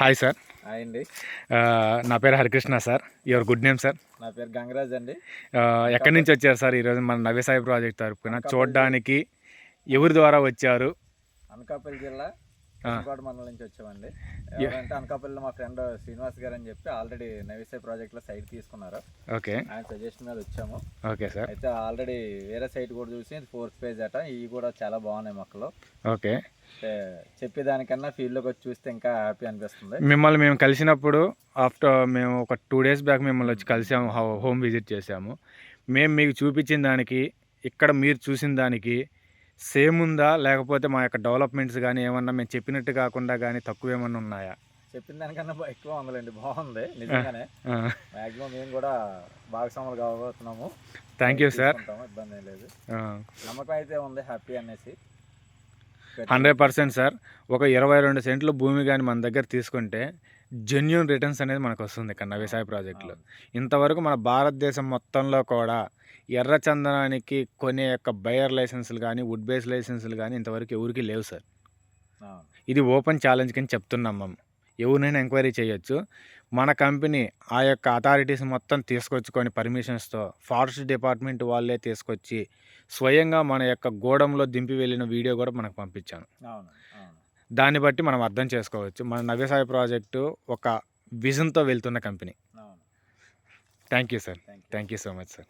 Hi sir. Hi అండి. నా పేరు Harikrishna sir. Your good name sir నా పేరు గంగరాజ్ అండి. ఎక్కడి నుంచి వచ్చారు సార్ ఈరోజు మన నవ్యసాయి ప్రాజెక్ట్ తరపున? చూడడానికి ఎవరి ద్వారా వచ్చారు? అనకాపల్లి జిల్లా. కోట మండలం నుంచి వచ్చామండి. ఎవరంటే అనకాపల్లిలో మా ఫ్రెండ్ శ్రీనివాస్ గారు అని చెప్పి ఆల్రెడీ నవిసే ప్రాజెక్ట్లో సైట్ తీసుకున్నారు. ఓకే. ఆయన సజెషన్ మీద వచ్చాము. Okay sir. అయితే ఆల్రెడీ వేరే సైట్ కూడా చూసి ఫోర్త్ పేజ్ అట. ఇవి కూడా చాలా బాగున్నాయి మొక్కలు. ఓకే. అంటే చెప్పేదానికన్నా field లోకి వచ్చి చూస్తే ఇంకా హ్యాపీ అనిపిస్తుంది. మిమ్మల్ని మేము కలిసినప్పుడు ఆఫ్టర్ మేము ఒక టూ డేస్ బ్యాక్ మిమ్మల్ని వచ్చి కలిసాము హోమ్ విజిట్ చేసాము. మేము మీకు చూపించిన దానికి ఇక్కడ మీరు చూసిన దానికి సేమ్ ఉందా? లేకపోతే మా యొక్క డెవలప్మెంట్స్ కానీ ఏమన్నా మేము చెప్పినట్టు కాకుండా కానీ తక్కువ ఏమన్నా ఉన్నాయా? చెప్పిన దానికన్నా ఎక్కువ ఉందండి బాగుంది నిజంగానే. మాక్సిమం మేము కూడా భాగస్వాములు కాబోతున్నాము థ్యాంక్ యూ సార్ ఇబ్బంది లేదు. నమ్మకం అయితే ఉంది హ్యాపీ అనేసి. Hundred percent sir. ఒక ఇరవై రెండు సెంట్లు భూమి కానీ మన దగ్గర తీసుకుంటే జెన్యున్ రిటర్న్స్ అనేది మనకు వస్తుంది ఇక్కడ వ్యవసాయ ప్రాజెక్టులో. ఇంతవరకు మన భారతదేశం మొత్తంలో కూడా ఎర్ర చందనానికి కొనే యొక్క బయర్ లైసెన్సులు కానీ వుడ్ బేస్ లైసెన్సులు కానీ ఇంతవరకు ఎవరికి లేవు సార్. ఇది ఓపెన్ ఛాలెంజ్ కింద చెప్తున్నాం మేము. ఎవరినైనా ఎంక్వైరీ చేయొచ్చు. మన కంపెనీ ఆ యొక్క అథారిటీస్ మొత్తం తీసుకొచ్చుకొని పర్మిషన్స్తో ఫారెస్ట్ డిపార్ట్మెంట్ వాళ్ళే తీసుకొచ్చి స్వయంగా మన యొక్క గోడంలో దింపి వెళ్ళిన వీడియో కూడా మనకు పంపించాను. దాన్ని బట్టి మనం అర్థం చేసుకోవచ్చు. మన నవ్యసాయ ప్రాజెక్టు ఒక విజన్తో వెళ్తున్న company. Thank you sir. Thank you so much sir.